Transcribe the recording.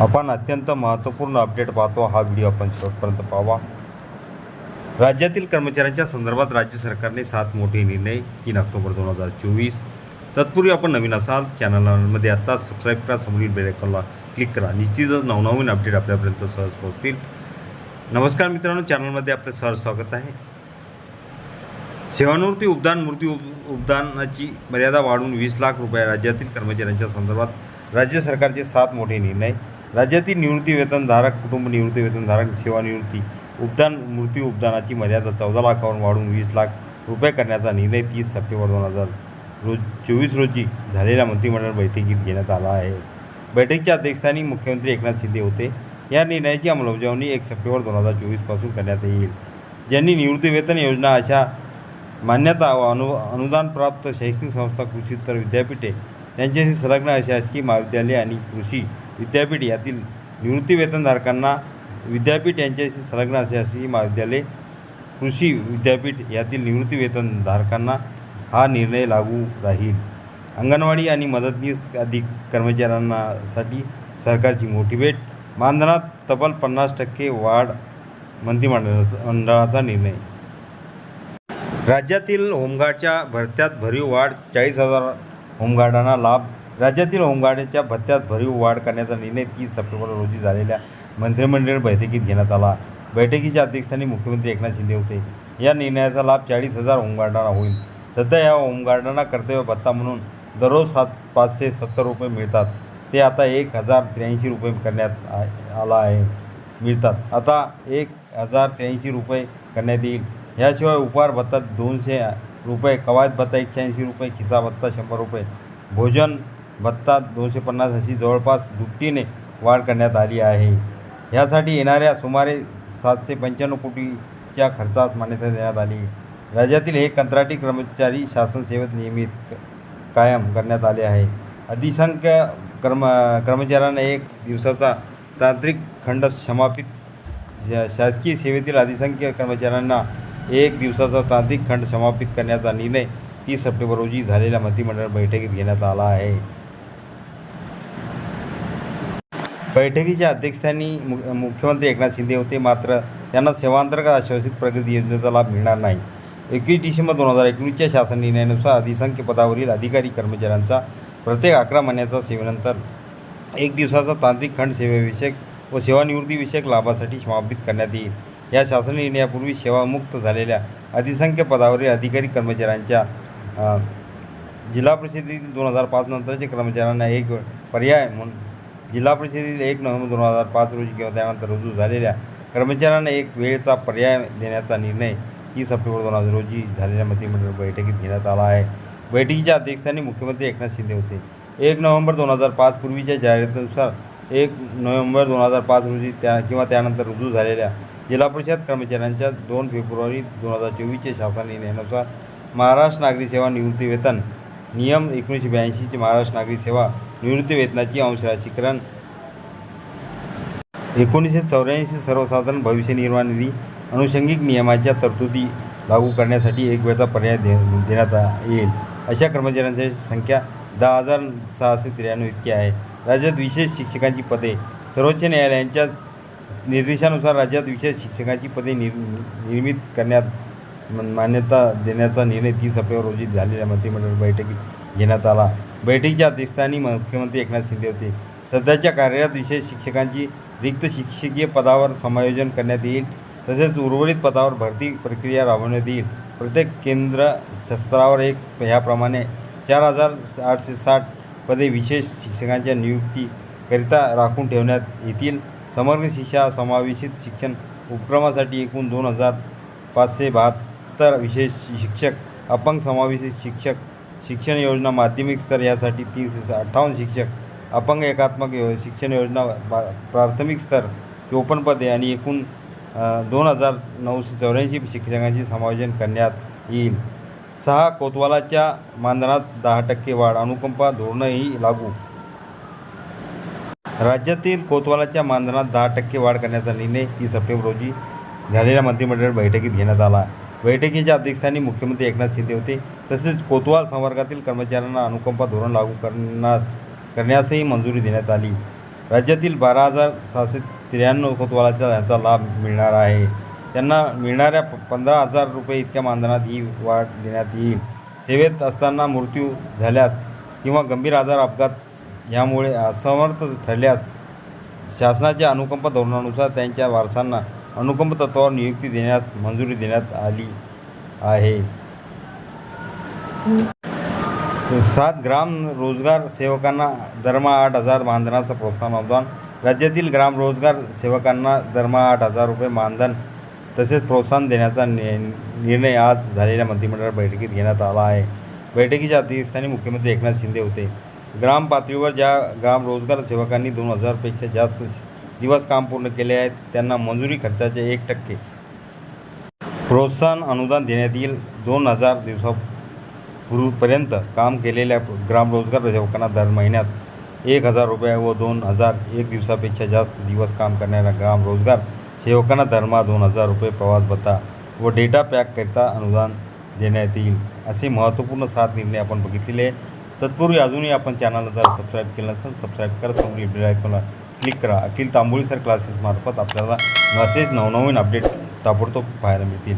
आपण अत्यंत महत्त्वपूर्ण अपडेट पाहतो. हा व्हिडिओ आपण शेवटपर्यंत पाहावा. राज्यातील कर्मचाऱ्यांच्या संदर्भात राज्य सरकारने सात मोठे निर्णय तीन ऑक्टोबर दोन हजार चोवीस. तत्पूर्वी आपण नवीन असाल चॅनलमध्ये आत्ताच सबस्क्राईब करा समोरील बेलायकॉनला क्लिक करा. निश्चितच नवनवीन अपडेट आपल्यापर्यंत सहज पोहोचतील. नमस्कार मित्रांनो चॅनलमध्ये आपले सहज स्वागत आहे. सेवानिवृत्ती उपदान मृत्यू उपदानाची मर्यादा वाढवून वीस लाख रुपये राज्यातील कर्मचाऱ्यांच्या संदर्भात राज्य सरकारचे सात मोठे निर्णय. राज्यातील निवृत्ती वेतनधारक कुटुंब निवृत्तीवेतनधारक सेवानिवृत्ती उपदान मृत्यू उपदानाची मर्यादा चौदा लाखावरून वाढवून वीस लाख रुपये करण्याचा निर्णय तीस सप्टेंबर दोन हजार रोज चोवीस रोजी झालेल्या मंत्रिमंडळ बैठकीत घेण्यात आला आहे. बैठकीच्या अध्यक्षस्थानी मुख्यमंत्री एकनाथ शिंदे होते. या निर्णयाची अंमलबजावणी एक सप्टेंबर दोन हजार चोवीसपासून करण्यात येईल. ज्यांनी निवृत्तीवेतन योजना अशा मान्यता व अनु अनुदानप्राप्त शैक्षणिक संस्था कृषीतर विद्यापीठे यांच्याशी संलग्न अशासकीय महाविद्यालय आणि कृषी विद्यापीठ यातील निवृत्तीवेतनधारकांना विद्यापीठ यांच्याशी संलग्न अशासकीय महाविद्यालय कृषी विद्यापीठ यातील निवृत्तीवेतनधारकांना हा निर्णय लागू राहील. अंगणवाडी आणि मदतनीस अधिक कर्मचाऱ्यांनासाठी सरकारची मोठी भेट. मानधनात तब्बल पन्नास टक्के वाढ मंत्रिमंडळ मंडळाचा निर्णय. राज्यातील होमगार्डच्या भरत्यात भरीव वाढ चाळीस हजार होमगार्डांना लाभ राज्यातील होमगार्डच्या भत्त्यात भरीव वाढ करण्याचा निर्णय तीस सप्टेंबर रोजी झालेल्या मंत्रिमंडळ बैठकीत घेण्यात आला. बैठकीच्या अध्यक्षस्थानी मुख्यमंत्री एकनाथ शिंदे होते. या निर्णयाचा लाभ चाळीस हजार होमगार्डांना होईल. सध्या या होमगार्डांना कर्तव्य भत्ता म्हणून दररोज सात पाचशे सत्तर रुपये मिळतात. ते आता एक हजार त्र्याऐंशी रुपये करण्यात आ- आला आहे. मिळतात. आता एक हजार त्र्याऐंशी रुपये करण्यात येईल. ह्याशिवाय उपहार भत्ता दोनशे रुपये कवायत भत्ता एकशे ऐंशी रुपये खिसा भत्ता शंभर रुपये भोजन भत्ता दोनशे पन्नास अशी जवळपास दुपटीने वाढ करण्यात आली आहे. यासाठी येणाऱ्या सुमारे सातशे पंच्याण्णव कोटीच्या खर्चास मान्यता देण्यात आली. राज्यातील हे कंत्राटी कर्मचारी शासन सेवेत नियमित कायम करण्यात आले आहे. अधिसंख्य कर्म कर्मचाऱ्यांना एक दिवसाचा तांत्रिक खंड समापित शासकीय सेवेतील अधिसंख्य कर्मचाऱ्यांना एक दिवसाचा तांत्रिक खंड समापित करण्याचा निर्णय तीस सप्टेंबर रोजी झालेल्या मंत्रिमंडळ बैठकीत घेण्यात आला आहे. बैठकीच्या अध्यक्षस्थानी मु मुख्यमंत्री एकनाथ शिंदे होते. मात्र त्यांना सेवांतर्गत आश्वासित प्रगती योजनेचा लाभ मिळणार नाही. एकवीस डिसेंबर दोन हजार एकोणीसच्या शासन निर्णयानुसार अधिसंख्य पदावरील अधिकारी कर्मचाऱ्यांचा प्रत्येक अकरा महिन्याचा सेवेनंतर एक दिवसाचा तांत्रिक खंड सेवेविषयक व सेवानिवृत्तीविषयक लाभासाठी समापित करण्यात येईल. या शासन निर्णयापूर्वी सेवामुक्त झालेल्या अधिसंख्य पदावरील अधिकारी कर्मचाऱ्यांच्या जिल्हा परिषदेतील दोन हजार पाच नंतरच्या कर्मचाऱ्यांना एक पर्याय म्हणून जिल्हा परिषदेतील एक नोव्हेंबर दोन हजार पाच रोजी किंवा त्यानंतर रुजू झालेल्या कर्मचाऱ्यांना एक वेळेचा पर्याय देण्याचा निर्णय तीस सप्टेंबर दोन हजार रोजी झालेल्या मंत्रिमंडळ बैठकीत घेण्यात आला आहे. बैठकीच्या अध्यक्षस्थानी मुख्यमंत्री एकनाथ शिंदे होते. एक नोव्हेंबर दोन हजार पाच पूर्वीच्या जाहिरातीनुसार एक नोव्हेंबर दोन हजार पाच रोजी त्या किंवा त्यानंतर रुजू झालेल्या जिल्हा परिषद कर्मचाऱ्यांच्या दोन फेब्रुवारी दोन हजार चोवीसच्या शासन निर्णयानुसार महाराष्ट्र नागरी सेवा निवृत्ती वेतन नियम एकोणीसशे ब्याऐंशीचे महाराष्ट्र नागरी सेवा निवृत्ती वेतनाची अंशराशीकरण. एकोणीसशे चौऱ्याऐंशी सर्वसाधारण भविष्य निर्वाह निधी अनुषंगिक नियमाच्या तरतुदी लागू करण्यासाठी एक वेळचा पर्याय दे देण्यात आ- येईल. अशा कर्मचाऱ्यांची संख्या दहा हजार सहाशे त्र्याण्णव इतकी आहे. राज्यात विशेष शिक्षकांची पदे. सर्वोच्च न्यायालयांच्या निर्देशानुसार राज्यात विशेष शिक्षकांची पदे निर निर्मित करण्यात मान्यता देण्याचा निर्णय तीस सप्टेंबर रोजी झालेल्या मंत्रिमंडळ बैठकीत घेण्यात आला. बैठकीच्या अध्यक्षस्थानी मुख्यमंत्री एकनाथ शिंदे होते. सध्याच्या कार्यरत विशेष शिक्षकांची रिक्त शिक्षकीय पदावर समायोजन करण्यात येईल तसेच उर्वरित पदावर भरती प्रक्रिया राबवण्यात येईल. प्रत्येक केंद्र शस्त्रावर एक ह्याप्रमाणे चार हजार आठशे साठ पदे विशेष शिक्षकांच्या नियुक्तीकरिता राखून ठेवण्यात येतील. समग्र शिक्षा समावेशित शिक्षण उपक्रमासाठी एकूण दोन हजार पाचशे बहात्तर विशेष शिक्षक अपंग समावेशित शिक्षक शिक्षण योजना माध्यमिक स्तर यासाठी तीनशे अठ्ठावन्न शिक्षक अपंग एकात्मक यो- शिक्षण योजना बा- प्राथमिक स्तर चोपन्न पदे आणि एकूण दोन हजार नऊशे चौऱ्याऐंशी शिक्षकांचे समायोजन करण्यात येईल. सहा कोतवालाच्या मानधनात दहा टक्के वाढ अनुकंपा धोरणंही लागू. राज्यातील कोतवालाच्या मानधनात दहा टक्के वाढ करण्याचा निर्णय तीस सप्टेंबर रोजी झालेल्या मंत्रिमंडळ बैठकीत घेण्यात आला. बैठकीच्या अध्यक्षस्थानी मुख्यमंत्री एकनाथ शिंदे होते. तसेच कोतवाल संवर्गातील कर्मचाऱ्यांना अनुकंपा धोरण लागू करण्यास करण्यासही मंजुरी देण्यात आली. राज्यातील बारा हजार सहाशे त्र्याण्णव कोतवालाच्या यांचा लाभ मिळणार आहे. त्यांना मिळणाऱ्या प पंधरा हजार रुपये इतक्या मानधनात ही वाढ देण्यात येईल. सेवेत असताना मृत्यू झाल्यास किंवा गंभीर आजार अपघात यामुळे असमर्थ ठरल्यास शासनाच्या अनुकंप धोरणानुसार त्यांच्या वारसांना अनुकंप तत्वावर नियुक्ती देण्यास मंजुरी देण्यात आली आहे. सात ग्राम रोजगार सेवकांना दरमहा आठ हजार मानधनाचं प्रोत्साहन अनुदान. राज्यातील ग्राम रोजगार सेवकांना दरमहा आठ हजार रुपये मानधन तसेच प्रोत्साहन देण्याचा नि निर्णय आज झालेल्या मंत्रिमंडळ बैठकीत घेण्यात आला आहे. बैठकीच्या अध्यक्षस्थानी मुख्यमंत्री एकनाथ शिंदे होते. ग्राम पातळीवर ज्या ग्राम रोजगार सेवकांनी दोन हजारपेक्षा जास्त दिवस काम पूर्ण केले आहेत त्यांना मंजुरी खर्चाचे एक टक्के. प्रोत्साहन अनुदान देण्यात येईल दोन हजार दिवसा पूर्वीपर्यंत काम केलेल्या ग्रामरोजगार सेवकांना दर महिन्यात एक हजार रुपये व दोन हजार एक दिवसापेक्षा जास्त दिवस काम करणाऱ्या ग्रामरोजगार सेवकांना दरमहा दोन हजार रुपये प्रवास भत्ता व डेटा पॅककरिता अनुदान देण्यात येईल असे महत्त्वपूर्ण सात निर्णय आपण बघितलेले तत्पूर्वी अजूनही आपण चॅनलला जर सबस्क्राईब केलं नसेल सबस्क्राईब करा. समोर बेल आयकॉनला क्लिक करा. अखिल तांबोळी सर क्लासेसमार्फत आपल्याला मेसेज नवनवीन अपडेट ताबडतोब पाहायला मिळतील.